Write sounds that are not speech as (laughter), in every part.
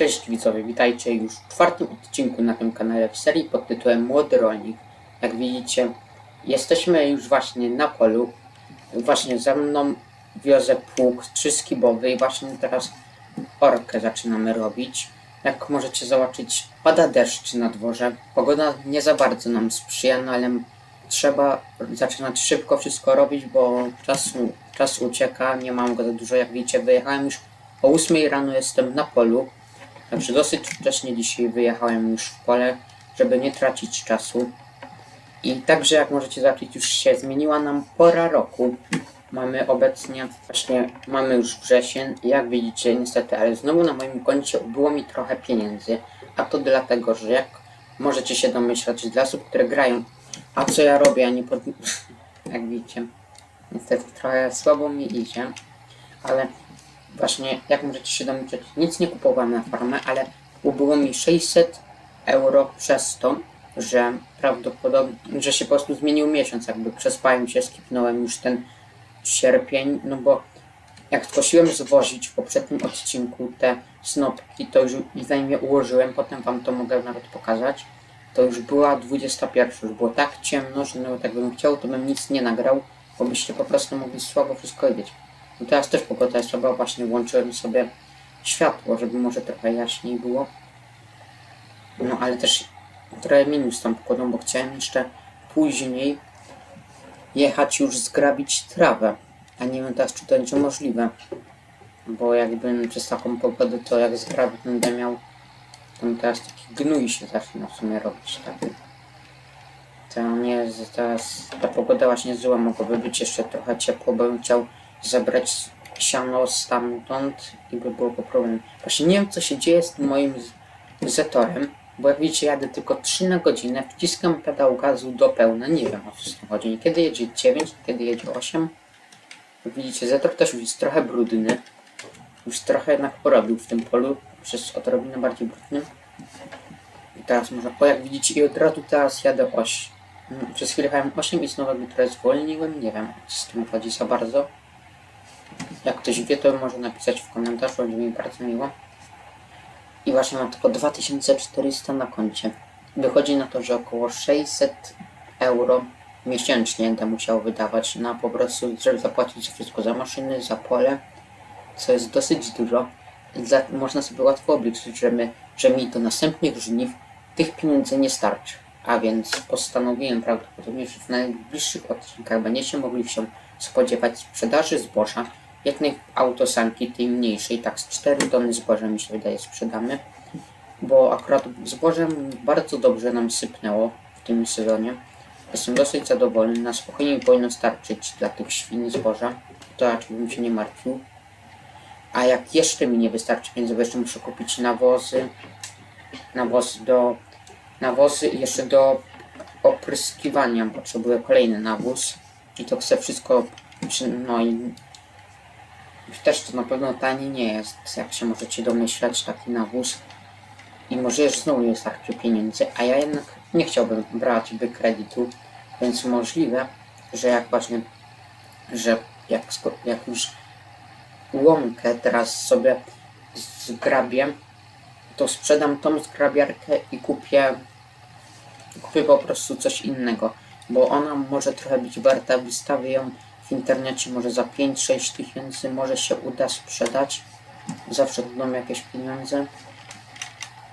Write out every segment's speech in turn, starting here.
Cześć widzowie, witajcie już w czwartym odcinku na tym kanale w serii pod tytułem Młody Rolnik. Jak widzicie, jesteśmy już właśnie na polu. Właśnie za mną wiozę pług trzyskibowy i właśnie teraz orkę zaczynamy robić. Jak możecie zobaczyć, pada deszcz na dworze. Pogoda nie za bardzo nam sprzyja, no ale trzeba zaczynać szybko wszystko robić, bo czas, czas ucieka, nie mam go za dużo. Jak widzicie, wyjechałem już o 8 rano, jestem na polu. Także dosyć wcześnie dzisiaj wyjechałem już w pole, żeby nie tracić czasu. I także jak możecie zobaczyć, już się zmieniła nam pora roku. Mamy obecnie, właśnie mamy już wrzesień jak widzicie niestety, ale znowu na moim koncie było mi trochę pieniędzy. A to dlatego, że jak możecie się domyślać, dla osób, które grają, a co ja robię, a nie pod... (laughs) jak widzicie, niestety trochę słabo mi idzie, ale właśnie, jak możecie się domyśleć, nic nie kupowałem na farmę, ale ubyło mi 600 euro przez to, że prawdopodobnie, że się po prostu zmienił miesiąc, jakby przespałem się, skipnąłem już ten sierpień, no bo jak prosiłem zwozić w poprzednim odcinku te snopki, to już zanim je ułożyłem, potem wam to mogę nawet pokazać, to już była 21, już było tak ciemno, że nawet jakbym chciał, to bym nic nie nagrał, bo byście po prostu mogli słabo wszystko widzieć. No teraz też pogoda jest słaba, właśnie włączyłem sobie światło, żeby może trochę jaśniej było. No ale też trochę minus tą pogodą, bo chciałem jeszcze później jechać już zgrabić trawę. A nie wiem teraz, czy to będzie możliwe. Bo jakbym przez taką pogodę, to jak zgrabić będę miał, to mi teraz taki gnój się zaczyna w sumie robić. Taki. To nie jest teraz, ta pogoda właśnie zła, mogłoby być jeszcze trochę ciepło, bo bym chciał zebrać siano stamtąd i by było po. Właśnie nie wiem, co się dzieje z tym moim zetorem, bo jak widzicie, jadę tylko 3 na godzinę, wciskam pedał gazu do pełna, nie wiem o co z tym chodzi. Kiedy jedzie 9, kiedy jedzie 8. Jak widzicie, zetor też już jest trochę brudny. Już trochę jednak porobił w tym polu, przez odrobinę bardziej brudnym. I teraz może, o jak widzicie, i od razu teraz jadę 8. Przez chwilę jechałem 8 i znowu trochę zwolniłem, nie wiem co z tym chodzi za bardzo. Jak ktoś wie, to może napisać w komentarzu, będzie mi bardzo miło. I właśnie mam tylko 2400 na koncie. Wychodzi na to, że około 600 euro miesięcznie będę musiał wydawać na po prostu, żeby zapłacić za wszystko, za maszyny, za pole, co jest dosyć dużo. Dla, można sobie łatwo obliczyć, że, my, że mi do następnych żniw tych pieniędzy nie starczy. A więc postanowiłem prawdopodobnie, że w najbliższych odcinkach będziecie mogli się spodziewać sprzedaży zboża, jednej autosanki, tej mniejszej, tak z 4 tony zboża mi się wydaje sprzedamy, bo akurat zbożem bardzo dobrze nam sypnęło w tym sezonie. Jestem dosyć zadowolony, na spokojnie powinno starczyć dla tych świn zboża, to raczej bym się nie martwił. A jak jeszcze mi nie wystarczy pieniędzy, bo jeszcze muszę kupić nawozy, nawozy do, nawozy i jeszcze do opryskiwania potrzebuję kolejny nawóz i to chcę wszystko, no i też to na pewno tani nie jest, jak się możecie domyślać, taki nawóz. I może już znowu nie wystarczy pieniędzy, a ja jednak nie chciałbym brać by kredytu, więc możliwe, że jak właśnie, że jak, jak już łąkę teraz sobie zgrabię, to sprzedam tą zgrabiarkę i kupię, kupię po prostu coś innego, bo ona może trochę być warta, wystawię ją w internecie może za 5-6 tysięcy, może się uda sprzedać, zawsze będą jakieś pieniądze,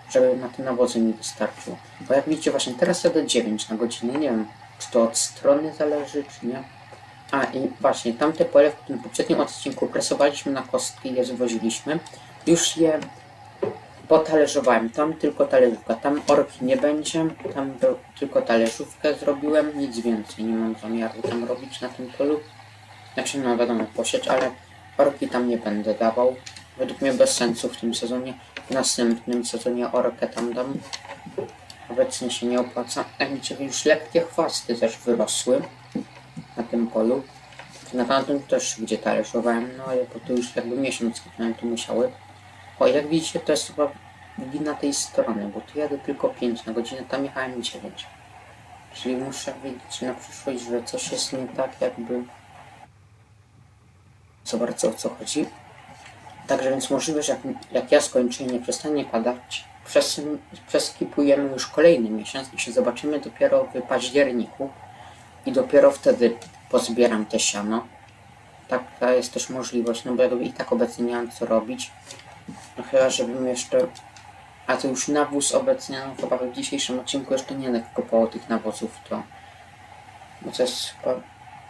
żeby na te nawozy mi wystarczyło. Bo jak widzicie właśnie teraz jadę 9 na godzinę, nie wiem czy to od strony zależy, czy nie. A i właśnie tamte pole, w którym poprzednim odcinku presowaliśmy na kostki, je zwoziliśmy, już je potalerzowałem. Tam tylko talerzówka, tam orki nie będzie, tam tylko talerzówkę zrobiłem, nic więcej nie mam zamiaru tam robić na tym polu. Znaczy no wiadomo posieć, ale orki tam nie będę dawał. Według mnie bez sensu w tym sezonie. W następnym sezonie orkę tam dam. Obecnie się nie opłaca. Widzicie, już lekkie chwasty też wyrosły na tym polu. Na tamtym też gdzie talerzowałem, no ale bo to już jakby miesiąc miałem tu musiały. O, jak widzicie, to jest chyba wina tej strony, bo tu jadę tylko 5 na godzinę, tam jechałem 9. Czyli muszę wiedzieć na przyszłość, że coś jest nie tak jakby... Co bardzo o co chodzi. Także więc możliwe, że jak, jak ja skończę i nie przestanie padać, przes, przeskipujemy już kolejny miesiąc i się zobaczymy dopiero w październiku i dopiero wtedy pozbieram te siano. Taka jest też możliwość, no bo ja i tak obecnie nie mam co robić. No chyba, żebym jeszcze... A to już nawóz obecnie, no chyba w dzisiejszym odcinku jeszcze nie będę kupował tych nawozów, to... Bo to jest chyba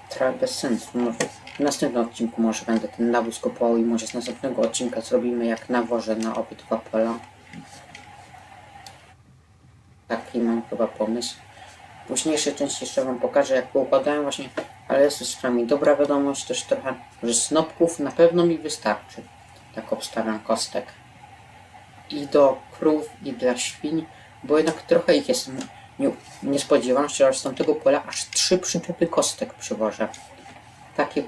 trochę bez sensu. Może w następnym odcinku może będę ten nawóz kupował i może z następnego odcinka zrobimy jak nawożę na obydwa pola. Taki mam chyba pomysł. W późniejszej części jeszcze wam pokażę jak układałem właśnie, ale jest też przynajmniej dobra wiadomość też trochę, że snopków na pewno mi wystarczy. Jak obstawiam kostek. I do krów, i dla świń, bo jednak trochę ich jest. Nie, nie spodziewam się, że z tamtego pola aż trzy przyczepy kostek przywożę. Takie,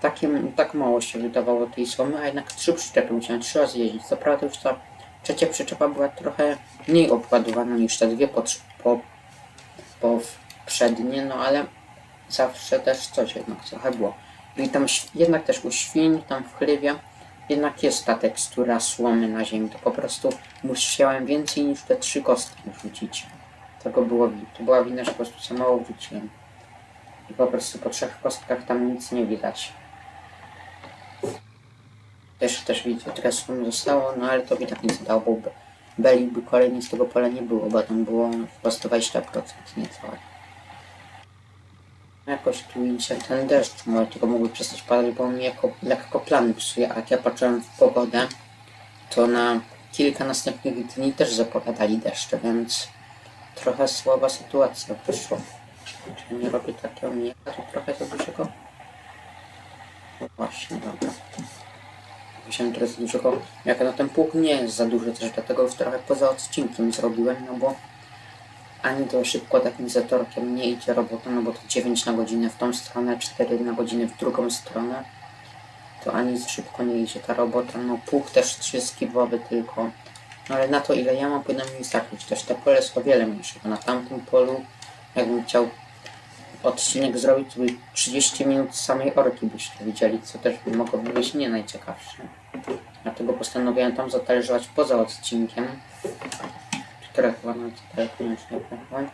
takie, tak mało się wydawało tej słomy, a jednak trzy przyczepy musiałem trzy razy jeździć. Co prawda już ta trzecia przyczepa była trochę mniej obładowana niż te dwie po, po, po no ale zawsze też coś jednak trochę było. I tam jednak też u świń, tam w chlewie, jednak jest ta tekstura słomy na ziemi. To po prostu musiałem więcej niż te trzy kostki wrzucić. Tego było To była wina, że po prostu za mało wrzuciłem. I po prostu po trzech kostkach tam nic nie widać. Też, też widzicie, teraz słom zostało, no ale to by tak nic dało, bo be- beli by kolejnie z tego pola nie było, bo tam było po 120% niecałe. Jakoś tu idzie ten deszcz, może tylko mógłby przestać padać, bo mi jako lekko plany psuje, a jak ja patrzyłem w pogodę, to na kilka następnych dni też zapowiadali deszcze, więc trochę słaba sytuacja wyszła. Czy nie robię takiego mnie, to trochę za dużego? No właśnie, dobra. Musiałem za dużego, jak na ten pług nie jest za duży też, dlatego już trochę poza odcinkiem zrobiłem, no bo ani to szybko takim zatorkiem nie idzie robota, no bo to 9 na godzinę w tą stronę, 4 na godzinę w drugą stronę. To ani szybko nie idzie ta robota. No pług też 3 skibowy tylko. No ale na to ile ja mam powinno mi wystarczyć. Też te pole jest o wiele mniejsze, bo na tamtym polu jakbym chciał odcinek zrobić, to by 30 minut samej orki byście widzieli, co też by mogło być nie najciekawsze. Dlatego postanowiłem tam zatalerzować poza odcinkiem. Chyba nawet tutaj koniecznie pojechałem.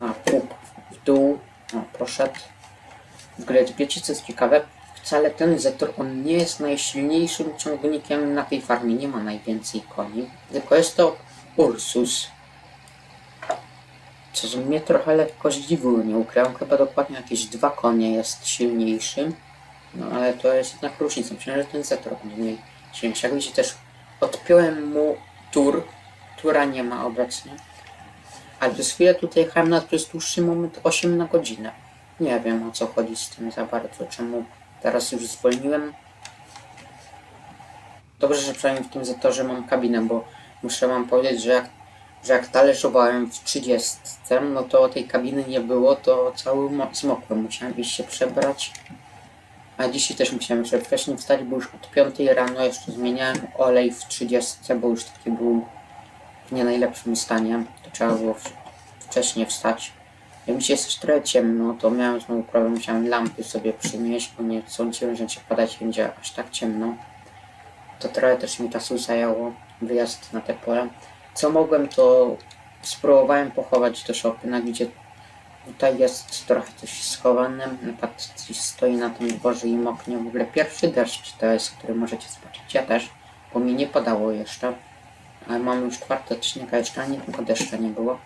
A, pług w dół. O, poszedł. W ogóle wiecie co jest ciekawe? Wcale ten Zetor, on nie jest najsilniejszym ciągnikiem na tej farmie. Nie ma najwięcej koni. Tylko jest to Ursus. Co mnie trochę lekko zdziwiło, nie ukrywam. Chyba dokładnie jakieś dwa konie jest silniejszy. No ale to jest jednak różnica. Myślałem, że ten Zetor będzie mniej silniejszy. Jak widzicie też odpiąłem mu tur, która nie ma obecnie. Ale przez chwilę tutaj jechałem na przez dłuższy moment 8 na godzinę. Nie wiem o co chodzi z tym za bardzo, czemu teraz już zwolniłem. Dobrze, że przynajmniej w tym zatorze mam kabinę, bo muszę wam powiedzieć, że jak, że jak talerzowałem w 30, no to tej kabiny nie było, to cały mo- zmokłem. Musiałem iść się przebrać. A dzisiaj też musiałem jeszcze wcześniej wstać, bo już od 5 rano jeszcze zmieniałem olej w 30, bo już taki był nie najlepszym stanie. To trzeba było wcześniej wstać. Jak mi się jest trochę ciemno, to miałem znowu problem, musiałem lampy sobie przynieść, bo nie sądziłem, że się padać będzie aż tak ciemno. To trochę też mi czasu zajęło wyjazd na te pole. Co mogłem, to spróbowałem pochować do szopy, na gdzie tutaj jest trochę coś schowane, na przykład stoi na tym dworze i moknie. W ogóle pierwszy deszcz to jest, który możecie zobaczyć. Ja też, bo mi nie padało jeszcze, ale mam już czwarty odcinek, a ani tylko deszcza nie było.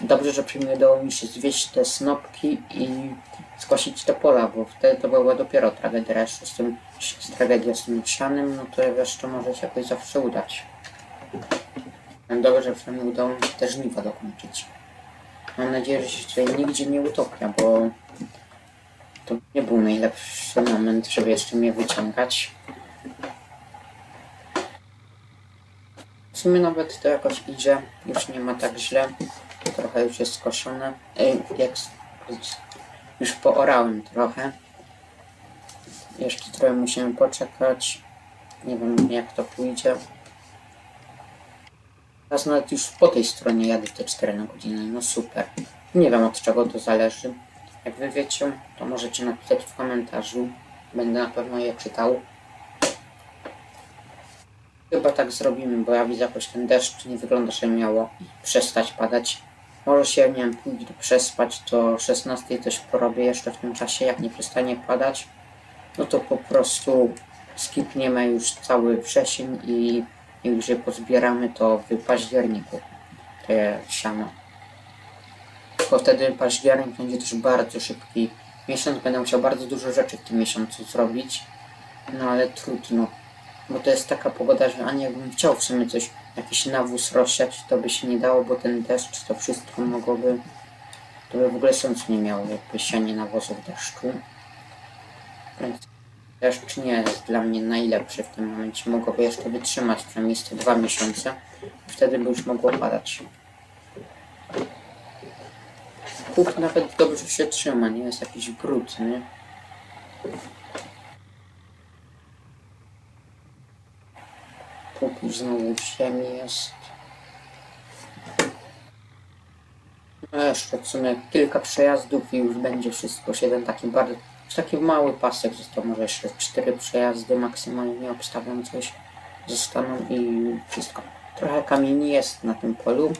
Dobrze, że przy mnie udało mi się zwieść te snopki i skosić te pola, bo wtedy to była dopiero tragedia. Jeszcze z tym, z tragedią z tym sianem, no to jeszcze może się jakoś zawsze udać. Dobrze, że przynajmniej udało mi się te żniwa dokończyć. Mam nadzieję, że się tutaj nigdzie nie utopię, bo to nie był najlepszy moment, żeby jeszcze mnie wyciągać. Sumie nawet to jakoś idzie, już nie ma tak źle. Trochę już jest skoszone. Jak już poorałem trochę. Jeszcze trochę musimy poczekać. Nie wiem jak to pójdzie. Teraz nawet już po tej stronie jadę te 4 na godzinę. No super. Nie wiem od czego to zależy. Jak wy wiecie, to możecie napisać w komentarzu. Będę na pewno je czytał. Chyba tak zrobimy, bo ja widzę jakoś ten deszcz nie wygląda, że miało przestać padać. Może się, nie wiem, pójdę przespać, to 16 coś porobię jeszcze w tym czasie, jak nie przestanie padać, no to po prostu skipniemy już cały wrzesień i jak się pozbieramy to w październiku te siano. Tylko wtedy październik będzie też bardzo szybki miesiąc, będę musiał bardzo dużo rzeczy w tym miesiącu zrobić, no ale trudno, bo to jest taka pogoda, że ani jakbym chciał w sumie coś, jakiś nawóz rozsiać, to by się nie dało, bo ten deszcz, to wszystko mogłoby, to by w ogóle sensu nie miało, jakby sianie nawozu w deszczu. Więc deszcz nie jest dla mnie najlepszy w tym momencie, mogłoby jeszcze wytrzymać przynajmniej te dwa miesiące, wtedy by już mogło padać. Kup nawet dobrze się trzyma, nie jest jakiś brudny. Kup już znowu w ziemi jest. No jeszcze w sumie kilka przejazdów i już będzie wszystko. Jeden taki bardzo, taki mały pasek został, może jeszcze cztery przejazdy maksymalnie obstawiam coś zostaną i wszystko. Trochę kamieni jest na tym polu,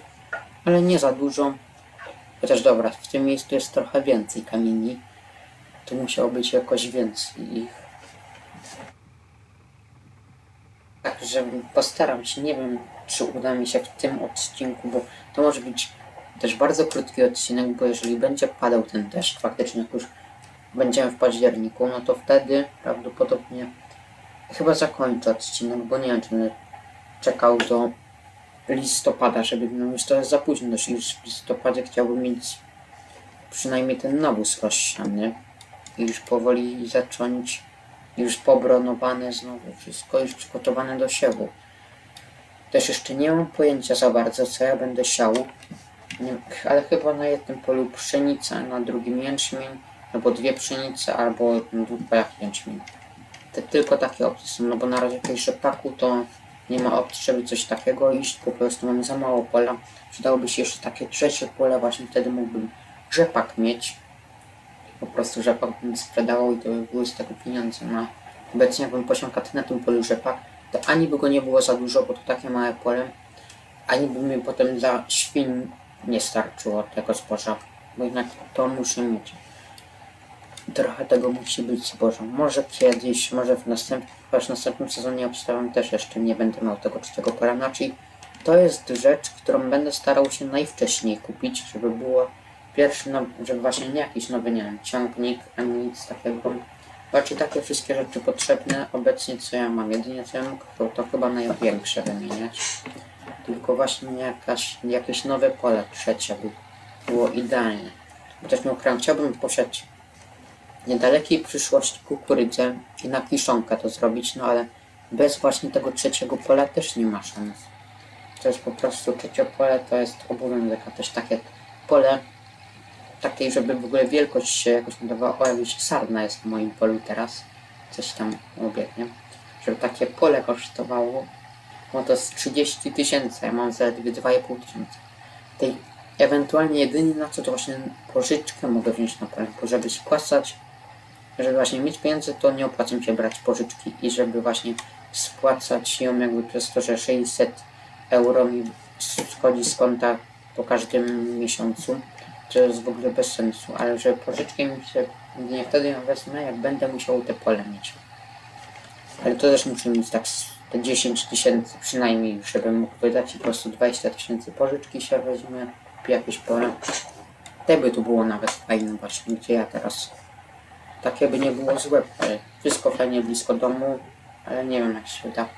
ale nie za dużo. Chociaż dobra, w tym miejscu jest trochę więcej kamieni. Tu musiało być jakoś więcej ich. Także postaram się, nie wiem czy uda mi się w tym odcinku, bo to może być też bardzo krótki odcinek, bo jeżeli będzie padał ten deszcz, faktycznie jak już będziemy w październiku, no to wtedy prawdopodobnie chyba zakończę odcinek, bo nie wiem czy będę czekał do listopada, żeby no już to jest za późno, już w listopadzie chciałbym mieć przynajmniej ten nawóz rozsiany i już powoli zacząć już pobronowane znowu, wszystko już przygotowane do siewu. Też jeszcze nie mam pojęcia za bardzo, co ja będę siał, ale chyba na jednym polu pszenica, na drugim jęczmień, albo dwie pszenice, albo dwóch polach jęczmień. Te, tylko takie opcje są, no bo na razie jakiegoś rzepaku to nie ma opcji, żeby coś takiego iść, po prostu mamy za mało pola. Przydałoby się jeszcze takie trzecie pole, właśnie wtedy mógłbym rzepak mieć. Po prostu rzepak bym sprzedawał i to by były z tego pieniądze. No, obecnie jakbym posiąkał na tym polu rzepak, to ani by go nie było za dużo, bo to takie małe pole, ani by mi potem za świn nie starczyło tego zboża, bo jednak to muszę mieć. Trochę tego musi być zboża. Może kiedyś, może w następnym, w następnym sezonie obstawiam też jeszcze nie będę miał tego trzeciego pola. Znaczy, to jest rzecz, którą będę starał się najwcześniej kupić, żeby było pierwszy, no, żeby właśnie nie jakiś nowy, nie wiem, ciągnik, ani nic takiego. Raczej takie wszystkie rzeczy potrzebne obecnie, co ja mam. Jedynie co ja to, chyba największe wymieniać. Tylko właśnie jakaś, jakieś nowe pole trzecie by było idealne. Też nie ukrywam, chciałbym posiać w niedalekiej przyszłości kukurydzę i na kiszonkę to zrobić, no ale bez właśnie tego trzeciego pola też nie ma szans. To jest po prostu trzecie pole, to jest obowiązek, a też takie pole takiej, żeby w ogóle wielkość się jakoś nadawała, o jakieś sarna jest w moim polu teraz, coś tam obiegnie, żeby takie pole kosztowało, no to z 30 tysięcy, ja mam zaledwie 2,5 tysiąca. Tej ewentualnie jedynie na co to właśnie pożyczkę mogę wziąć na pole, bo żeby spłacać żeby właśnie mieć pieniądze, to nie opłaca mi się brać pożyczki. I żeby właśnie spłacać ją jakby przez to, że 600 euro mi schodzi z konta po każdym miesiącu, to jest w ogóle bez sensu, ale że pożyczkę mi się nie wtedy ją wezmę, jak będę musiał te pole mieć. Ale to też muszę mieć tak te 10 tysięcy przynajmniej, żebym mógł wydać i po prostu 20 tysięcy pożyczki się weźmie, kupię jakieś pole. Te by tu było nawet fajne właśnie, gdzie ja teraz takie by nie było złe, ale wszystko fajnie blisko domu, ale nie wiem jak się da.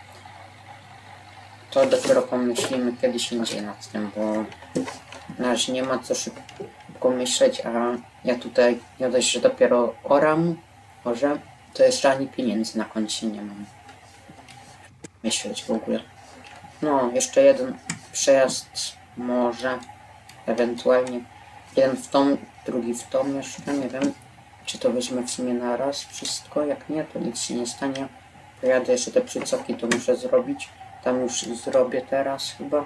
To dopiero pomyślimy kiedyś indziej nad tym, bo na razie nie ma co szybko myśleć, a ja tutaj nie dość, że dopiero oram, może, to jeszcze ani pieniędzy na koncie nie mam. Myśleć w ogóle. No, jeszcze jeden przejazd może, ewentualnie jeden w tą, drugi w tą jeszcze, nie wiem. Czy to weźmie w sumie na raz wszystko? Jak nie, to nic się nie stanie. Pojadę jeszcze te przycoki, to muszę zrobić. Tam już zrobię teraz chyba.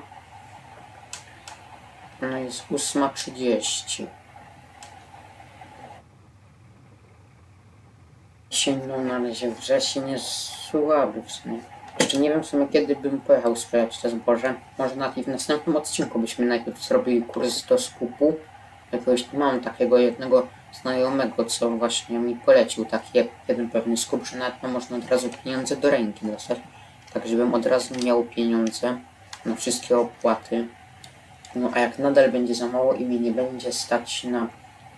No jest 8.30. Jesień, no na razie wrzesień jest słaby w sumie. Jeszcze nie wiem w sumie kiedy bym pojechał sprzedać to zboże. Może na w następnym odcinku byśmy najpierw zrobili kurs do skupu. Jakiegoś mam takiego jednego znajomego, co właśnie mi polecił taki jeden pewny skup, że nawet można od razu pieniądze do ręki dostać. Tak żebym od razu miał pieniądze na wszystkie opłaty. No a jak nadal będzie za mało i mi nie będzie stać na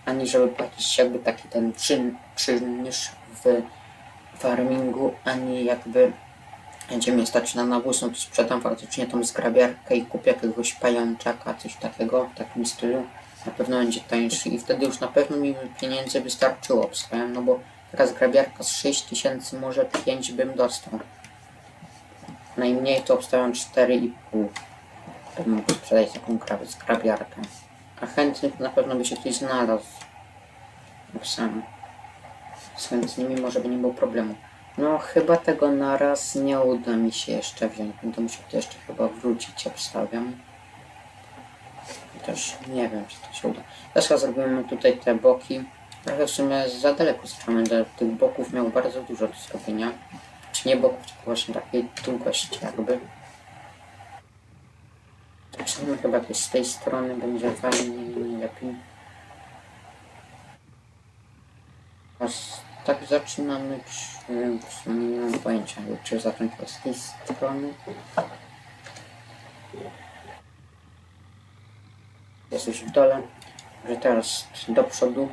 ani żeby płacić jakby taki ten czyn, czynsz w farmingu, ani jakby będzie mnie stać na nawóz, no to sprzedam faktycznie tą zgrabiarkę i kupię jakiegoś pajączaka, coś takiego, w takim stylu. Na pewno będzie tańszy i wtedy już na pewno mi pieniędzy wystarczyło, obstawiam, no bo taka zgrabiarka z 6000 może 5 bym dostał. Najmniej to obstawiam 4,5 bym mógł sprzedać taką zgrabiarkę. A chętnych na pewno by się ktoś znalazł. Jak sam. Z chętnymi może by nie było problemu. No chyba tego naraz nie uda mi się jeszcze wziąć. Będę musiał to jeszcze chyba wrócić, obstawiam. Też nie wiem, czy to się uda. Chyba zrobimy tutaj te boki. Trochę w sumie za daleko zaczynamy do tych boków. Miał bardzo dużo do zrobienia. Czy nie boków, tylko właśnie takiej długości jakby. Zaczniemy chyba z tej strony, będzie fajniej, lepiej. Aż tak zaczynamy, czy sumie nie mam pojęcia, czy zacząć od tej strony. Jest już w dole, że teraz do przodu.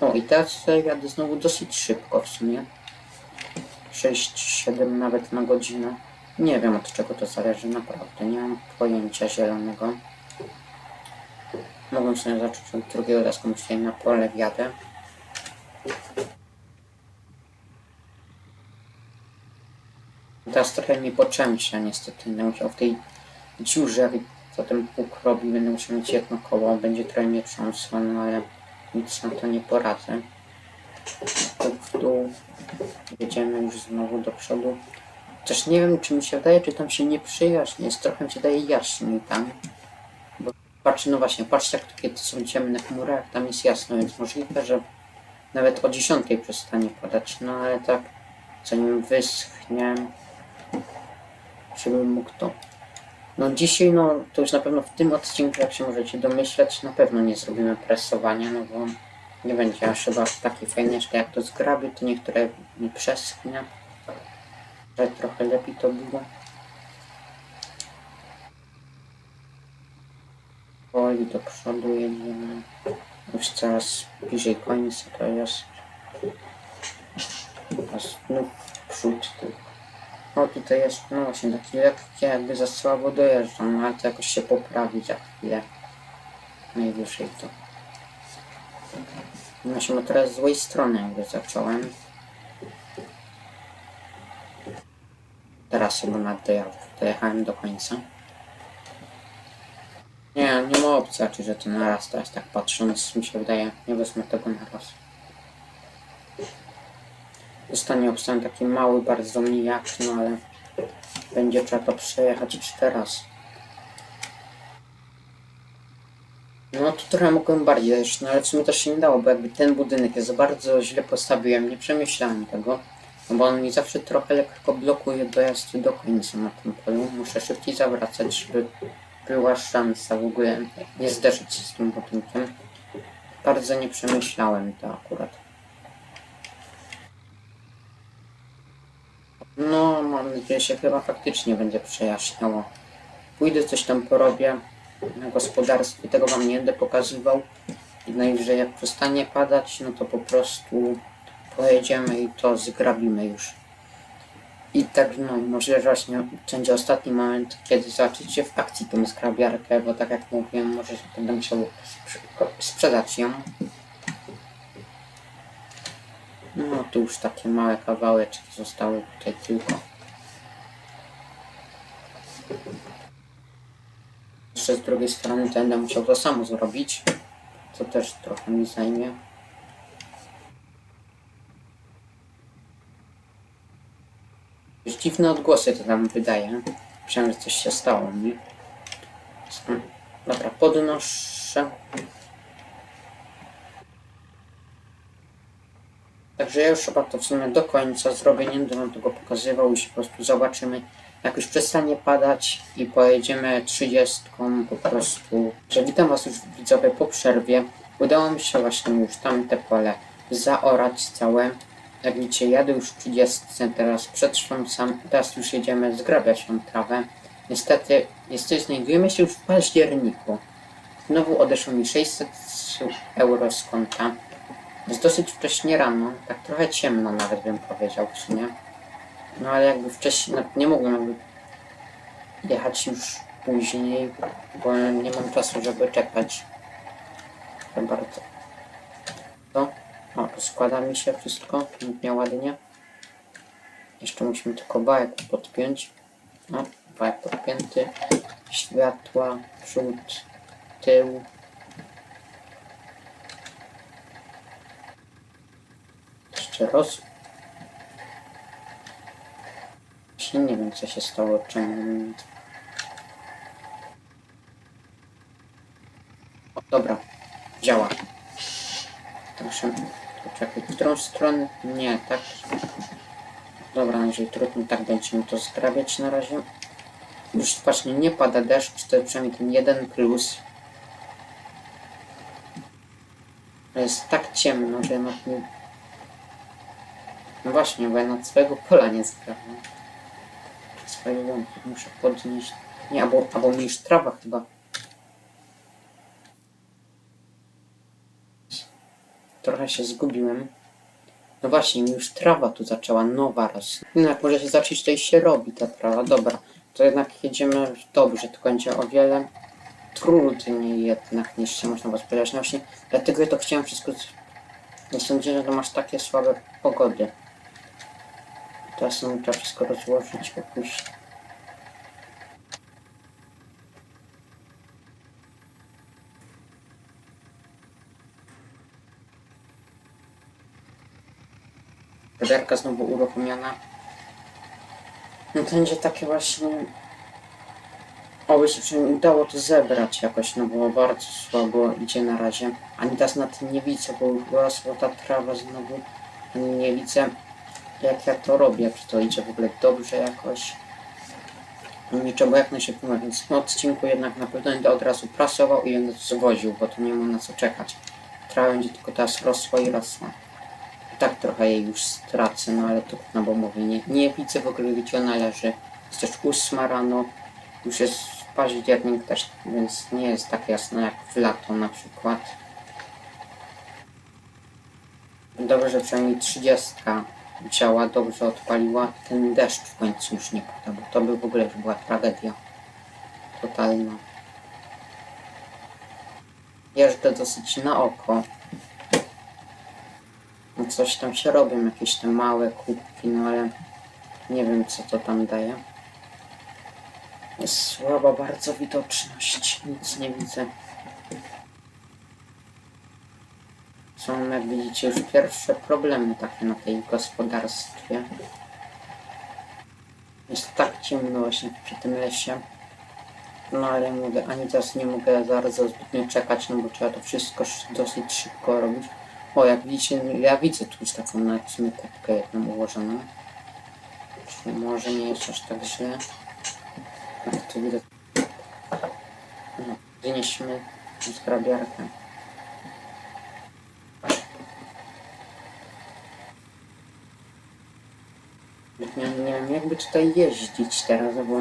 O i teraz jadę znowu dosyć szybko w sumie. 6-7 nawet na godzinę. Nie wiem od czego to zależy, naprawdę. Nie mam pojęcia zielonego. Mogłem sobie zacząć od drugiego raz komuś na pole wjadę. Teraz trochę mi poczęcia niestety. Będę musiał w tej dziurze, co ten puk robi, będę musiał mieć jedno koło. Będzie trochę mnie trząsło, no ale nic na to nie poradzę. Tu w dół. Jedziemy już znowu do przodu. Też nie wiem, czy mi się wydaje, czy tam się nie przyjaźni. Jest trochę mi się daje jaśniej tam. Bo patrzę, no właśnie, patrzcie, jak to są ciemne chmury, jak tam jest jasno, więc możliwe, że nawet o 10 przestanie padać. No ale tak, zanim wyschnie, żebym mógł to. No dzisiaj, no to już na pewno w tym odcinku, jak się możecie domyśleć, na pewno nie zrobimy presowania, no bo nie będzie aż chyba takie fajne, że jak to zgraby, to niektóre mi przeschnie że trochę lepiej to było. Powoli do przodu jedziemy. Już coraz bliżej końca to jest. A znów przód tylko. O tutaj jest, no właśnie taki lekki, jakby za słabo dojeżdżam, no ale to jakoś się poprawi za chwilę. Najwyżej to. Właśnie, bo teraz z złej strony jakby zacząłem. Teraz chyba nad dojazd. Dojechałem do końca. Nie, nie ma opcji, raczej, że to naraz teraz tak patrząc mi się wydaje. Nie wezmę tego naraz. Zostanie obstałem taki mały bardzo mijak, no ale będzie trzeba to przejechać cztery razy. No tu trochę mogłem bardziej no ale w sumie też się nie dało, bo jakby ten budynek jest bardzo źle postawiłem, nie przemyślałem tego. No bo on mi zawsze trochę lekko blokuje dojazd do końca na tym polu. Muszę szybciej zawracać, żeby była szansa w ogóle nie zderzyć się z tym budynkiem. Bardzo nie przemyślałem to akurat. No, mam nadzieję, że się chyba faktycznie będzie przejaśniało. Pójdę coś tam porobię na gospodarstwie, tego wam nie będę pokazywał. I najwyżej jak przestanie padać, no to po prostu pojedziemy i to zgrabimy już. I tak, no, może właśnie będzie ostatni moment, kiedy zobaczycie w akcji tą zgrabiarkę, bo tak jak mówiłem, może będę musiał sprze- sprzedać ją. No, tu już takie małe kawałeczki zostały tutaj tylko. Jeszcze z drugiej strony będę musiał to samo zrobić, co też trochę mi zajmie. Już dziwne odgłosy to tam wydaje. Myślałem, że coś się stało mi. Hmm. Dobra, podnoszę. Także ja już chyba to w sumie do końca zrobię, nie będę wam tego pokazywał, już po prostu zobaczymy. Jak już przestanie padać i pojedziemy 30 po prostu. Że witam was już widzowie po przerwie. Udało mi się właśnie już tamte pole zaorać całe. Jak widzicie, jadę już w 30, teraz przetrwam sam, teraz już jedziemy zgrabiać tą trawę. Niestety, niestety znajdujemy się już w październiku. Znowu odeszło mi 600 euro z konta. Jest dosyć wcześnie rano, tak trochę ciemno nawet bym powiedział w sumie. No ale jakby wcześniej, no, nie mogłem jakby jechać już później, bo nie mam czasu, żeby czekać. To bardzo. To, o, składa mi się wszystko, pięknie, ładnie. Jeszcze musimy tylko bajek podpiąć. No, bajek podpięty. Światła, przód, tył. Jeszcze roz... Właśnie nie wiem co się stało, czemu... O, dobra, działa. Proszę, poczekaj, w którą stronę? Nie, tak. Dobra, jeżeli trudno, tak będziemy to zgrabiać na razie. Już właśnie nie pada deszcz, to przynajmniej ten jeden plus. Jest tak ciemno, że nawet nie... No właśnie, bo ja nad swojego pola nie zgrabam. Swoje łąki muszę podnieść. Nie, albo, albo mi już trawa chyba. Trochę się zgubiłem. No właśnie, już trawa tu zaczęła nowa rosnąć. No jak może się zacząć, to i się robi ta trawa. Dobra, to jednak jedziemy dobrze, to będzie o wiele trudniej jednak niż się można było spodziewać. No właśnie, dlatego ja to chciałem wszystko... Nie sądziłem, że to masz takie słabe pogody. Teraz mi trzeba wszystko rozłożyć, opuścić. Znowu uruchomiona. No to będzie takie właśnie... Oby się udało to zebrać jakoś, no bo bardzo słabo idzie na razie. Ani teraz na tym nie widzę, bo już rosła ta trawa znowu. Ani nie widzę jak ja to robię, czy to idzie w ogóle dobrze jakoś. Trzeba jak najszybciej, więc w odcinku jednak na pewno będę od razu prasował i będę zwoził, bo tu nie ma na co czekać. Trawa będzie tylko teraz rosła i rosła. Tak trochę jej już stracę, no ale to no bo mówię, nie, nie widzę w ogóle gdzie ona leży. Jest też ósma rano, już jest październik też, więc nie jest tak jasno jak w lato na przykład. Dobrze, że przynajmniej 30 działa, dobrze odpaliła. Ten deszcz w końcu już nie pada, bo to by w ogóle była tragedia. Totalna. Jeżdżę dosyć na oko. No coś tam się robią, jakieś te małe kubki, no ale nie wiem co to tam daje. Jest słaba bardzo widoczność, nic nie widzę. Są, jak widzicie, już pierwsze problemy takie na tej gospodarstwie. Jest tak ciemno właśnie przy tym lesie. No ale mówię, ani teraz nie mogę bardzo zbytnio czekać, no bo trzeba to wszystko sz- dosyć szybko robić. O, jak widzicie, ja widzę tu już taką na kubkę jedną ułożoną. Czyli może nie jest aż tak źle. Jak to widać. No, wynieśmy zgrabiarkę. Nie, nie wiem jakby tutaj jeździć teraz, bo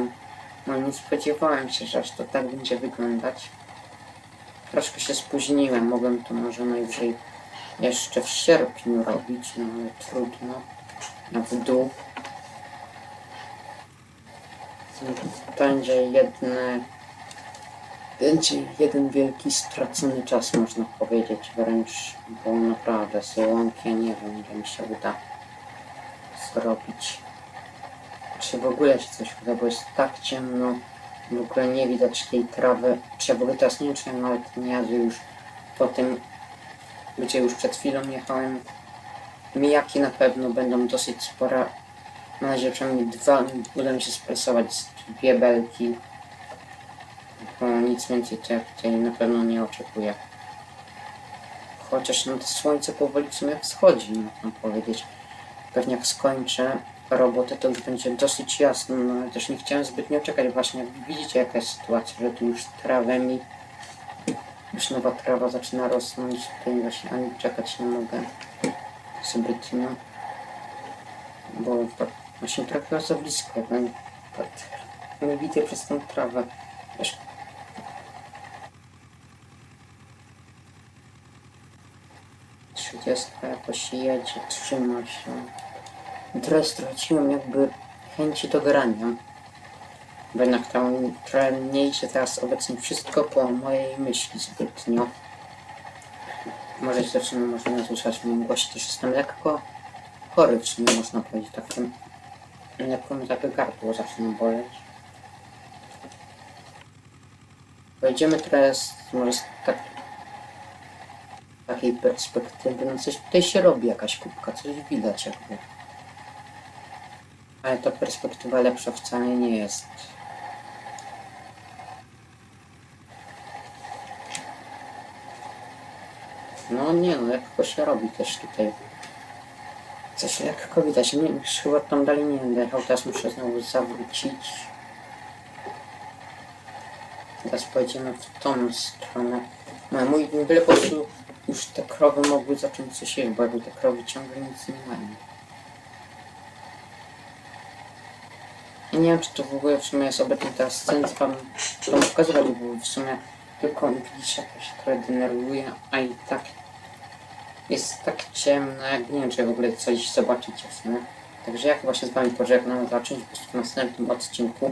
no nie spodziewałem się, że aż to tak będzie wyglądać. Troszkę się spóźniłem, mogłem to może najwyżej jeszcze w sierpniu robić, no ale trudno. No w dół. Będzie jedne... Będzie jeden wielki stracony czas, można powiedzieć, wręcz, bo naprawdę z łąki ja nie wiem, ile mi się uda zrobić. Czy w ogóle się coś uda, bo jest tak ciemno, w ogóle nie widać tej trawy. Czy w ogóle teraz nie wiem, czy nawet nie jadę już po tym, gdzie już przed chwilą jechałem. Mijaki na pewno będą dosyć spore. Na razie przynajmniej dwa, uda mi się spresować dwie belki. Bo nic więcej to ja tutaj na pewno nie oczekuję. chociaż no to słońce powoli w sumie wschodzi, można powiedzieć. Pewnie jak skończę robotę, to już będzie dosyć jasno, no ale też nie chciałem zbytnio czekać. Właśnie widzicie jaka jest sytuacja, że tu już trawę mi, już nowa trawa zaczyna rosnąć, tutaj właśnie ani czekać nie mogę zbytnio, bo właśnie trochę za blisko, jak nie, widzę przez tą trawę. Wiesz, Trzydziestka jakoś jedzie, trzyma się. Trochę straciłem jakby chęci do grania. Bo jednak tam trochę się teraz obecnie wszystko po mojej myśli zbytnio. Może zaczynam może nie słyszeć moim głosie, też jestem lekko chory, czy nie można powiedzieć takim. Lekko mi takie gardło zaczyna boleć. Wejdziemy teraz może z tak, takiej perspektywy, no coś tutaj się robi jakaś kubka, coś widać jakby. Ale ta perspektywa lepsza wcale nie jest. No nie no, lekko się robi też tutaj. Coś lekko widać, nie, chyba tam dalej nie będę jechał, teraz muszę znowu zawrócić. Teraz pojedziemy w tą stronę. No mój byle po prostu już te krowy mogły zacząć coś jeść, bo jakby te krowy ciągle nic nie mają. I nie wiem, czy to w ogóle w sumie jest obecnie teraz sens wam to pokazywać, bo w sumie tylko widzisz, jak ja się trochę denerwuję, a i tak jest tak ciemno, jak nie wiem, czy w ogóle coś zobaczycie sumie. Także ja chyba się z wami pożegnam, zobaczymy po prostu w następnym odcinku.